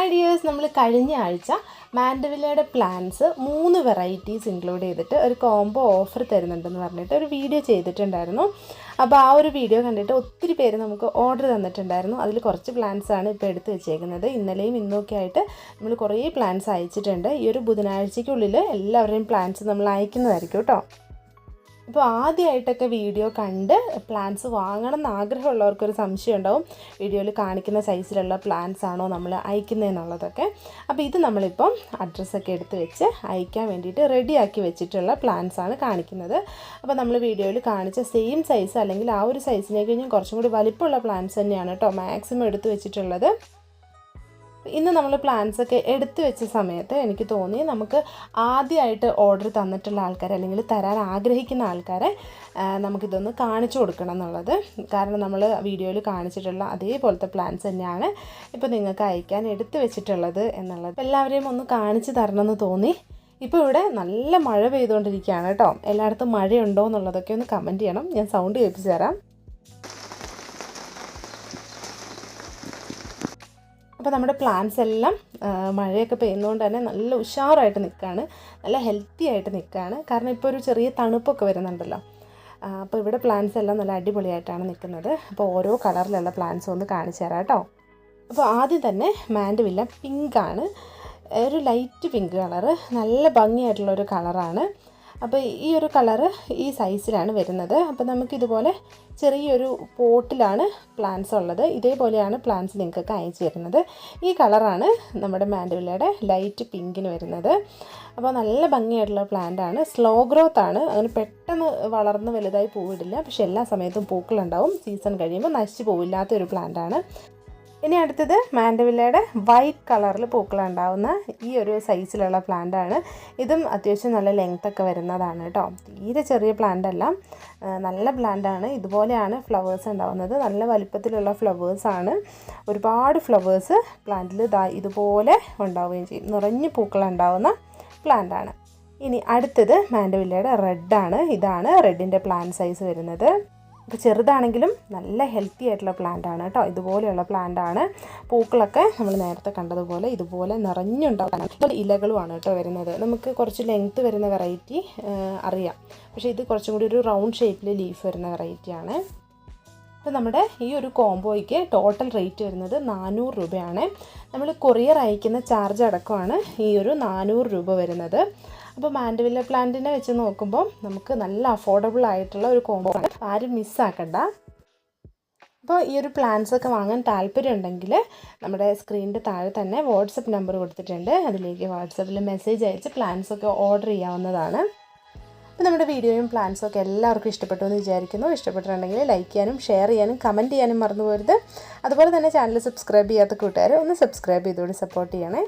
Hi dears നമ്മൾ കഴിഞ്ഞ ആഴ്ച മാൻഡവിലയുടെ പ്ലാൻസ് മൂന്ന് വെറൈറ്റീസ് ഇൻക്ലൂഡ് ചെയ്തിട്ട് ഒരു കോംബോ ഓഫർ തരുന്നുണ്ടെന്ന് പറഞ്ഞിട്ട് ഒരു വീഡിയോ ചെയ്തിട്ടുണ്ടായിരുന്നു. അപ്പോൾ ആ ഒരു വീഡിയോ കണ്ടിട്ട് ഒത്തിരി പേര് നമുക്ക് ഓർഡർ തന്നിട്ടുണ്ടായിരുന്നു. അതിൽ കുറച്ച് പ്ലാൻസ് ആണ് ഇപ്പോൾ എടുത്ത് വെച്ചേക്കുന്നത്. ഇന്നലെയും ഇന്നൊക്കെ ആയിട്ട് നമ്മൾ കുറേ പ്ലാൻസ് അയച്ചിട്ടുണ്ട്. ഈ ഒരു ബുധനാഴ്ചയ്ക്കുള്ളിൽ എല്ലാവരുടെയും പ്ലാൻസ് നമ്മൾ അയക്കുന്നതായിരിക്കും കേട്ടോ ഇപ്പോൾ ആദ്യമായിട്ടൊക്കെ വീഡിയോ കണ്ട് പ്ലാൻസ് വാങ്ങണം എന്ന് ആഗ്രഹമുള്ളവർക്കൊരു സംശയം ഉണ്ടാവും വീഡിയോയിൽ കാണിക്കുന്ന സൈസിലുള്ള പ്ലാൻസ് ആണോ നമ്മൾ അയക്കുന്നതെന്നുള്ളതൊക്കെ. അപ്പോൾ ഇത് നമ്മളിപ്പം അഡ്രസ്സൊക്കെ എടുത്ത് വെച്ച് അയക്കാൻ വേണ്ടിയിട്ട് റെഡിയാക്കി വെച്ചിട്ടുള്ള പ്ലാൻസ് ആണ് കാണിക്കുന്നത്. അപ്പോൾ നമ്മൾ വീഡിയോയിൽ കാണിച്ച സെയിം സൈസ് അല്ലെങ്കിൽ ആ ഒരു സൈസിനെ കഴിഞ്ഞും കുറച്ചും കൂടി വലിപ്പമുള്ള പ്ലാൻസ് തന്നെയാണ് കേട്ടോ മാക്സിമം എടുത്ത് വെച്ചിട്ടുള്ളത്. ഇന്ന് നമ്മൾ പ്ലാൻസ് ഒക്കെ എടുത്തു വെച്ച സമയത്ത് എനിക്ക് തോന്നി നമുക്ക് ആദ്യമായിട്ട് ഓർഡർ തന്നിട്ടുള്ള ആൾക്കാരെ അല്ലെങ്കിൽ തരാൻ ആഗ്രഹിക്കുന്ന ആൾക്കാരെ നമുക്കിതൊന്ന് കാണിച്ചു കൊടുക്കണം എന്നുള്ളത്. കാരണം നമ്മൾ വീഡിയോയിൽ കാണിച്ചിട്ടുള്ള അതേപോലത്തെ പ്ലാൻസ് തന്നെയാണ് ഇപ്പോൾ നിങ്ങൾക്ക് അയക്കാൻ എടുത്തു വെച്ചിട്ടുള്ളത് എന്നുള്ളത്. എല്ലാവരെയും ഒന്ന് കാണിച്ചു എന്ന് തോന്നി. ഇപ്പോൾ ഇവിടെ നല്ല മഴ പെയ്തുകൊണ്ടിരിക്കുകയാണ് കേട്ടോ. എല്ലായിടത്തും മഴയുണ്ടോ എന്നുള്ളതൊക്കെ ഒന്ന് കമന്റ് ചെയ്യണം. ഞാൻ സൗണ്ട് കേൾപ്പിച്ച് തരാം. അപ്പോൾ നമ്മുടെ പ്ലാന്റ്സ് എല്ലാം മഴയൊക്കെ പെയ്യുന്നതുകൊണ്ട് തന്നെ നല്ല ഉഷാറായിട്ട് നിൽക്കുകയാണ്. നല്ല ഹെൽത്തി ആയിട്ട് നിൽക്കുകയാണ്. കാരണം ഇപ്പോൾ ഒരു ചെറിയ തണുപ്പൊക്കെ വരുന്നുണ്ടല്ലോ. അപ്പോൾ ഇവിടെ പ്ലാന്റ്സ് എല്ലാം നല്ല അടിപൊളിയായിട്ടാണ് നിൽക്കുന്നത്. അപ്പോൾ ഓരോ കളറിലുള്ള പ്ലാന്റ്സ് ഒന്ന് കാണിച്ചു തരാം കേട്ടോ. അപ്പോൾ ആദ്യം തന്നെ മാൻഡവില്ല പിങ്കാണ് ഒരു ലൈറ്റ് പിങ്ക് കളറ് നല്ല ഭംഗിയായിട്ടുള്ള ഒരു കളറാണ് അപ്പോൾ ഈ ഒരു കളറ് ഈ സൈസിലാണ് വരുന്നത്. അപ്പോൾ നമുക്കിതുപോലെ ചെറിയൊരു പോട്ടിലാണ് പ്ലാന്റ്സ് ഉള്ളത്. ഇതേപോലെയാണ് പ്ലാന്റ്സ് നിങ്ങൾക്ക് അയച്ചു തരുന്നത്. ഈ കളറാണ് നമ്മുടെ മാൻഡുവിലയുടെ ലൈറ്റ് പിങ്കിന് വരുന്നത്. അപ്പോൾ നല്ല ഭംഗിയായിട്ടുള്ള പ്ലാന്റ് ആണ് സ്ലോ ഗ്രോത്ത് ആണ്. അങ്ങനെ പെട്ടെന്ന് വളർന്ന് വലുതായി പൂവിടില്ല. പക്ഷെ എല്ലാ സമയത്തും പൂക്കളുണ്ടാവും. സീസൺ കഴിയുമ്പോൾ നശിച്ചു പോവില്ലാത്ത ഒരു പ്ലാന്റ് ആണ് ഇനി അടുത്തത് മാൻഡവില്ലയുടെ വൈറ്റ് കളറിൽ പൂക്കളുണ്ടാവുന്ന ഈ ഒരു സൈസിലുള്ള പ്ലാന്റ് ആണ്. ഇതും അത്യാവശ്യം നല്ല ലെങ്ത് ഒക്കെ വരുന്നതാണ് കേട്ടോ തീരെ ചെറിയ പ്ലാന്റ് അല്ല. നല്ല പ്ലാന്റ് ആണ്. ഇതുപോലെയാണ് ഫ്ലവേഴ്സ് ഉണ്ടാവുന്നത്. നല്ല വലിപ്പത്തിലുള്ള ഫ്ലവേഴ്സ് ആണ്. ഒരുപാട് ഫ്ലവേഴ്സ് പ്ലാന്റിൽ ഇതാ ഇതുപോലെ ഉണ്ടാവുകയും ചെയ്യും. നിറഞ്ഞ് പൂക്കളുണ്ടാവുന്ന പ്ലാന്റ് ആണ്. ഇനി അടുത്തത് മാൻഡവില്ലയുടെ റെഡാണ് ഇതാണ് റെഡിന്റെ പ്ലാന്റ് സൈസ് വരുന്നത്. അപ്പോൾ ചെറുതാണെങ്കിലും നല്ല ഹെൽത്തി ആയിട്ടുള്ള പ്ലാന്റ് ആണ് കേട്ടോ. ഇതുപോലെയുള്ള പ്ലാന്റ് ആണ്. പൂക്കളൊക്കെ നമ്മൾ നേരത്തെ കണ്ടതുപോലെ ഇതുപോലെ നിറഞ്ഞുണ്ടാവും. ഇതുപോലെ ഇലകളുമാണ് കേട്ടോ വരുന്നത്. നമുക്ക് കുറച്ച് ലെങ്ത്ത് വരുന്ന വെറൈറ്റി അറിയാം. പക്ഷേ ഇത് കുറച്ചും കൂടി ഒരു റൗണ്ട് ഷേപ്പിൽ ലീഫ് വരുന്ന വെറൈറ്റിയാണ് അപ്പോൾ നമ്മുടെ ഈ ഒരു കോംബോയ്ക്ക് ടോട്ടൽ റേറ്റ് വരുന്നത് നാനൂറ് രൂപയാണ്. നമ്മൾ കൊറിയർ അയക്കുന്ന ചാർജ് അടക്കമാണ് ഈ ഒരു നാനൂറ് രൂപ വരുന്നത്. അപ്പോൾ മാൻഡവില്ല പ്ലാന്റിനെ വെച്ച് നോക്കുമ്പോൾ നമുക്ക് നല്ല അഫോർഡബിൾ ആയിട്ടുള്ള ഒരു കോംബോ ആണ്. ആരും മിസ്സാക്കണ്ട അപ്പോൾ ഈ ഒരു പ്ലാൻസ് ഒക്കെ വാങ്ങാൻ താല്പര്യം ഉണ്ടെങ്കിൽ നമ്മുടെ സ്ക്രീനിന്റെ താഴെ തന്നെ വാട്സപ്പ് നമ്പർ കൊടുത്തിട്ടുണ്ട്. അതിലേക്ക് വാട്സപ്പിൽ മെസ്സേജ് അയച്ച് പ്ലാൻസ് ഒക്കെ ഓർഡർ ചെയ്യാവുന്നതാണ്. അപ്പോൾ നമ്മുടെ വീഡിയോയും പ്ലാൻസും ഒക്കെ എല്ലാവർക്കും ഇഷ്ടപ്പെട്ടു എന്ന് വിചാരിക്കുന്നു. ഇഷ്ടപ്പെട്ടിട്ടുണ്ടെങ്കിൽ ലൈക്ക് ചെയ്യാനും ഷെയർ ചെയ്യാനും കമന്റ് ചെയ്യാനും മറന്നു പോരുത്. അതുപോലെ തന്നെ ചാനൽ സബ്സ്ക്രൈബ് ചെയ്യാത്ത കൂട്ടുകാർ ഒന്ന് സബ്സ്ക്രൈബ് ചെയ്തുകൊണ്ട് സപ്പോർട്ട് ചെയ്യണേ.